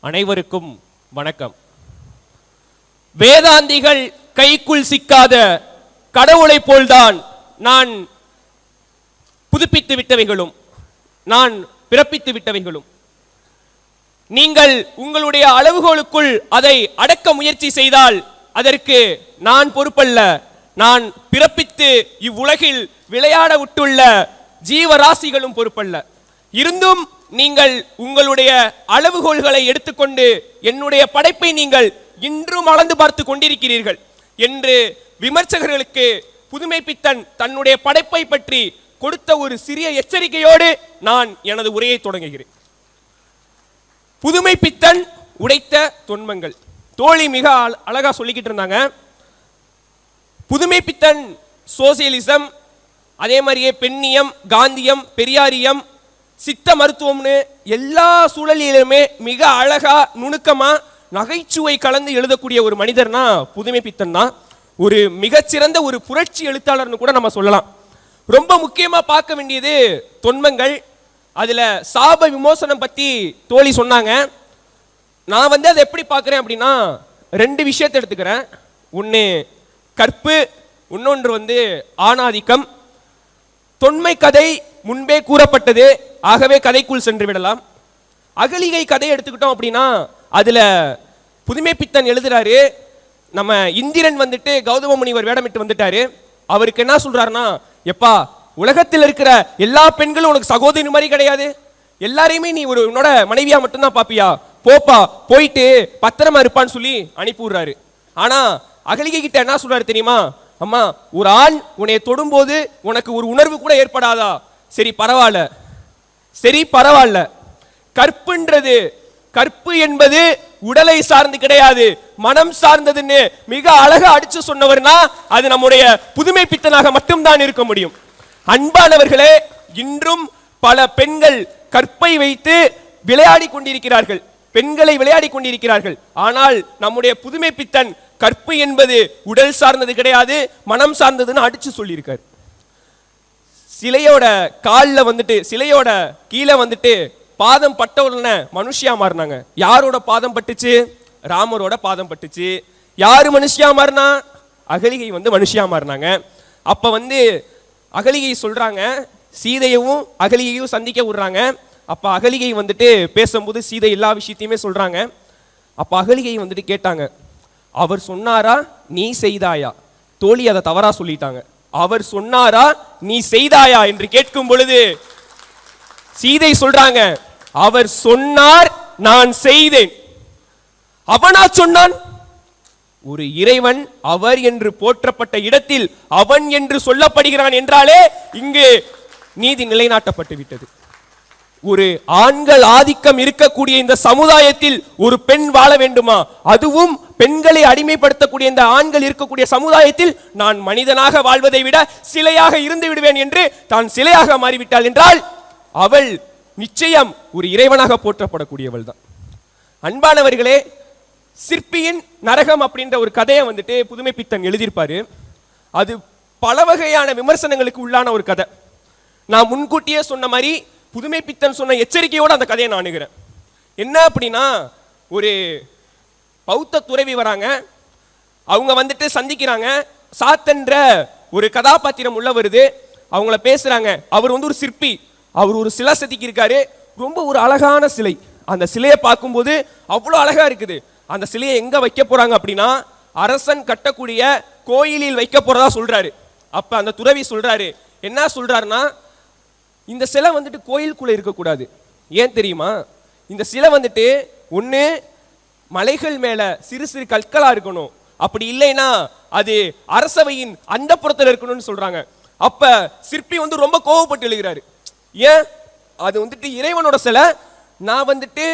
அனைவருக்கும் வணக்கம். வேதாந்திகள் கைக்குள் சிக்காத கடவுளை போல்தான் நான் புதுப்பித்து விட்டவைகளும் நான் பிறப்பித்து விட்டவைகளும். நீங்கள் உங்களுடைய அளவுகோலுக்குள் அதை அடக்க முயற்சி செய்தால் அதற்கு நான் பொறுப்பல்ல. நான் பிறப்பித்து இவ்வுலகில் விளையாட விட்டுள்ள ஜீவராசிகளும் பொறுப்பல்ல. இருந்தும் நீங்கள் உங்களுடைய அளவுகோல்களை எடுத்துக்கொண்டு என்னுடைய படைப்பை நீங்கள் இன்றும் அளந்து பார்த்து கொண்டிருக்கிறீர்கள் என்று விமர்சகர்களுக்கு புதுமை பித்தன் தன்னுடைய படைப்பை பற்றி கொடுத்த ஒரு சிறிய எச்சரிக்கையோடு நான் எனது உரையை தொடங்குகிறேன். புதுமை பித்தன் உடைத்த துன்பங்கள் தோழி மிக அழ- அழகா சொல்லிக்கிட்டு இருந்தாங்க. புதுமை பித்தன் சோசியலிசம் அதே மாதிரியே பெண்ணியம் காந்தியம் பெரியாரியம் சித்த மருத்துவம்னு எல்லா சூழலிலுமே மிக அழகா நுணுக்கமா நகைச்சுவை கலந்து எழுதக்கூடிய ஒரு மனிதர்னா புதுமை பித்தன் தான். ஒரு மிகச்சிறந்த ஒரு புரட்சி எழுத்தாளர்னு கூட நம்ம சொல்லலாம். ரொம்ப முக்கியமாக பார்க்க வேண்டியது தொன்மங்கள். அதில் சாப விமோசனம் பற்றி தோழி சொன்னாங்க. நான் வந்து அதை எப்படி பார்க்குறேன் அப்படின்னா ரெண்டு விஷயத்தை எடுத்துக்கிறேன். ஒன்று கற்பு இன்னொன்று வந்து ஆணாதிக்கம். தொன்மை கதை முன்பே கூறப்பட்டது. ஆகவே கதைக்குள் சென்று விடலாம். அகலிகை கதை எடுத்துக்கிட்டோம் அப்படின்னா அதில் புதுமை பித்தன் எழுதுறாரு. நம்ம இந்திரன் வந்துட்டு கௌதம முனிவர் வேடமிட்டு வந்துட்டாரு. அவருக்கு என்ன சொல்றாருன்னா எப்பா உலகத்தில் இருக்கிற எல்லா பெண்களும் உனக்கு சகோதரி மாதிரி கிடையாது. எல்லாரையுமே நீ ஒரு உன்னோட மனைவியா மட்டும்தான் பாப்பியா. போப்பா போயிட்டு பத்திரமா இருப்பான்னு சொல்லி அனுப்பி விடுறாரு. ஆனா அகலிகை கிட்ட என்ன சொல்றாரு தெரியுமா? அம்மா ஒரு ஆண் உன்னை தொடும்போது உனக்கு ஒரு உணர்வு கூட ஏற்படாதா? சரி பரவாயில்ல. சரி பரவாயில்ல. கற்புன்றது கற்பு என்பது உடலை சார்ந்து கிடையாது. மனம் சார்ந்ததுன்னு மிக அழகா அடிச்சு சொன்னவர்னா அது நம்முடைய புதுமை பித்தனாக மட்டும்தான் இருக்க முடியும். அன்பானவர்களே இன்றும் பல பெண்கள் கற்பை வைத்து விளையாடி கொண்டிருக்கிறார்கள். பெண்களை விளையாடி கொண்டிருக்கிறார்கள். ஆனால் நம்முடைய புதுமை பித்தன் கற்பு என்பது உடல் சார்ந்தது கிடையாது மனம் சார்ந்ததுன்னு அடிச்சு சொல்லியிருக்காரு. சிலையோட காலில் வந்துட்டு சிலையோட கீழே வந்துட்டு பாதம் பட்ட உடனே மனுஷியா மாறினாங்க. யாரோட பாதம் பட்டுச்சு? ராமரோட பாதம் பட்டுச்சு. யார் மனுஷியா மாறினா? அகலிகை வந்து மனுஷியா மாறினாங்க. அப்போ வந்து அகலிகை சொல்றாங்க சீதையவும் அகலிகையும் சந்திக்க விடுறாங்க. அப்போ அகலிகை வந்துட்டு பேசும்போது சீதை எல்லா விஷயத்தையுமே சொல்றாங்க. அப்போ அகலிகை வந்துட்டு கேட்டாங்க அவர் சொன்னாரா? நீ செய்தாயா? தோழி அதை தவறாக சொல்லிட்டாங்க. அவர் சொன்னாரா? நீ செய்தாயா என்று கேட்கும் பொழுது சீதை சொல்றாங்க அவர் சொன்னார் நான் செய்தேன். அவனா சொன்னான்? ஒரு இறைவன் அவர் என்று போற்றப்பட்ட இடத்தில் அவன் என்று சொல்லப்படுகிறான் என்றாலே இங்கு நீதி நிலைநாட்டப்பட்டு விட்டது ஒரு ஆண்கள் ஆதிக்கம் இருக்கக்கூடிய இந்த சமுதாயத்தில் ஒரு பெண் வாழ வேண்டுமா? அதுவும் பெண்களை அடிமைப்படுத்தக்கூடிய இந்த ஆண்கள் இருக்கக்கூடிய சமுதாயத்தில் நான் மனிதனாக வாழ்வதை விட சிலையாக இருந்து விடுவேன் என்று தான் சிலையாக மாறிவிட்டாள் என்றால் அவள் நிச்சயம் ஒரு இறைவனாக போற்றப்படக்கூடியவள் தான். அன்பானவர்களே சிற்பியின் நரகம் அப்படின்ற ஒரு கதையை வந்துட்டு புதுமை பித்தன் எழுதியிருப்பாரு. அது பல வகையான விமர்சனங்களுக்கு உள்ளான ஒரு கதை. நான் முன்கூட்டியே சொன்ன மாதிரி புதுமை பித்தன் சொன்ன எச்சரிக்கையோடு அந்த கதையை நான் அணுகிறேன். என்ன அப்படின்னா ஒரு பௌத்த துறவி வராங்க. அவங்க வந்துட்டு சந்திக்கிறாங்க. சாத்தன்ற ஒரு கதாபாத்திரம் உள்ள வருது. அவங்கள பேசுகிறாங்க அவர் வந்து ஒரு சிற்பி. அவர் ஒரு சிலை செதுக்கி இருக்காரு ரொம்ப ஒரு அழகான சிலை. அந்த சிலையை பார்க்கும்போது அவ்வளோ அழகாக இருக்குது. அந்த சிலையை எங்கே வைக்க போகிறாங்க அப்படின்னா அரசன் கட்டக்கூடிய கோயிலில் வைக்க போகிறதா சொல்கிறாரு அப்போ அந்த துறவி சொல்கிறாரு என்ன சொல்கிறாருன்னா இந்த சிலை வந்துட்டு கோயிலுக்குள்ளே இருக்கக்கூடாது. ஏன் தெரியுமா? இந்த சிலை வந்துட்டு ஒன்று மலைகள் மேலே சிறு சிறு கற்களாக இருக்கணும். அப்படி இல்லைன்னா அது அரசவையின் அந்த புறத்தில் இருக்கணும்னு சொல்கிறாங்க அப்போ சிற்பி வந்து ரொம்ப கோவப்பட்டு எழுகிறாரு ஏன்? அது வந்துட்டு இறைவனோட சிலை. நான் வந்துட்டு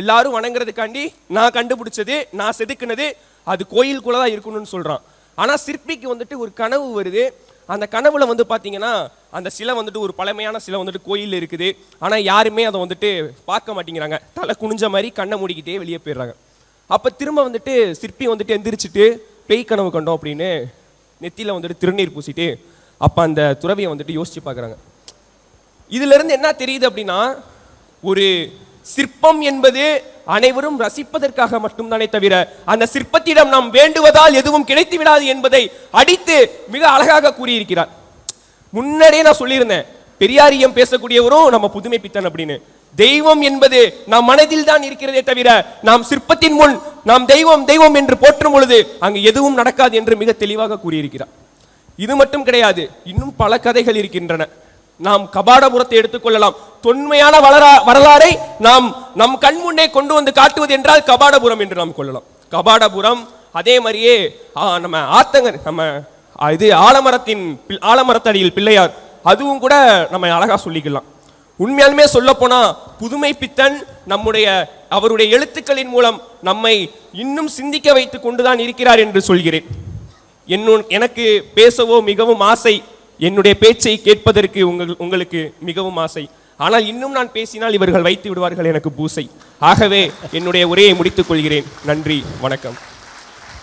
எல்லாரும் வணங்குறதுக்காண்டி நான் கண்டுபிடிச்சது நான் செதுக்குனது அது கோயிலுக்குள்ளே தான் இருக்கணும்னு சொல்கிறான் ஆனால் சிற்பிக்கு வந்துட்டு ஒரு கனவு வருது. அந்த கனவுல வந்து பார்த்தீங்கன்னா அந்த சிலை வந்துட்டு ஒரு பழமையான சிலை வந்துட்டு கோயிலில் இருக்குது. ஆனால் யாருமே அதை வந்துட்டு பார்க்க மாட்டேங்கிறாங்க. தலை குனிஞ்ச மாதிரி கண்ணை மூடிக்கிட்டே வெளியே போயிடுறாங்க. அப்போ திரும்ப வந்துட்டு சிற்பி வந்துட்டு எந்திரிச்சிட்டு பேய் கனவு கண்டோம் அப்படின்னு நெத்தியில் வந்துட்டு திருநீர் பூசிட்டு அப்போ அந்த துறவியை வந்துட்டு யோசிச்சு பார்க்குறாங்க. இதிலிருந்து என்ன தெரியுது அப்படின்னா ஒரு சிற்பம் என்பது அனைவரும் ரசிப்பதற்காக மட்டும்தானே தவிர அந்த சிற்பத்திடம் நாம் வேண்டுவதால் எதுவும் கிடைத்து விடாது என்பதை அடித்து மிக அழகாக கூறியிருக்கிறார். முன்னாடியே நான் சொல்லியிருந்தேன் பெரியாரியம் பேசக்கூடியவரும் நம்ம புதுமை பித்தன் அப்படின்னு. தெய்வம் என்பது நம் மனதில் தான் இருக்கிறதே தவிர நாம் சிற்பத்தின் முன் நாம் தெய்வம் தெய்வம் என்று போற்றும் பொழுது அங்கு எதுவும் நடக்காது என்று மிக தெளிவாக கூறியிருக்கிறார். இது மட்டும் கிடையாது இன்னும் பல கதைகள் இருக்கின்றன. நாம் கபாடபுரத்தை எடுத்துக்கொள்ளலாம் தொன்மையான வளரா வரலாறை நாம் நம் கண் முன்னே கொண்டு வந்து காட்டுவது என்றால் கபாடபுரம் என்று நாம் கொள்ளலாம். கபாடபுரம் அதே மாதிரியே நம்ம ஆத்தங்கர் நம்ம இது ஆலமரத்தின் பில்- ஆலமரத்தடியில் பிள்ளையார். அதுவும் கூட நம்ம அழகா சொல்லிக்கலாம். உண்மையாலுமே சொல்லப்போனா புதுமை பித்தன் நம்முடைய அவருடைய எழுத்துக்களின் மூலம் நம்மை இன்னும் சிந்திக்க வைத்துக் கொண்டுதான் இருக்கிறார் என்று சொல்கிறேன். என்னுன் எனக்கு பேசவோ மிகவும் ஆசை என்னுடைய பேச்சை கேட்பதற்கு உங்கள் உங்களுக்கு மிகவும் ஆசை. ஆனால் இன்னும் நான் பேசினால் இவர்கள் வைத்து விடுவார்கள் எனக்கு பூசை. ஆகவே என்னுடைய உரையை முடித்துக் கொள்கிறேன். நன்றி வணக்கம்.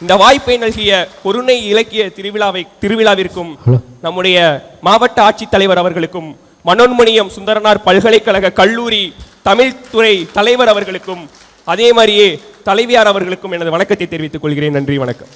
இந்த வாய்ப்பை நல்கிய பொருணை இலக்கிய திருவிழாவை திருவிழாவிற்கும் நம்முடைய மாவட்ட ஆட்சித்தலைவர் அவர்களுக்கும் மனோன்மணியம் சுந்தரனார் பல்கலைக்கழக கல்லூரி தமிழ்துறை தலைவர் அவர்களுக்கும் அதே மாதிரியே தலைவியார் அவர்களுக்கும் எனது வணக்கத்தை தெரிவித்துக் கொள்கிறேன். நன்றி வணக்கம்.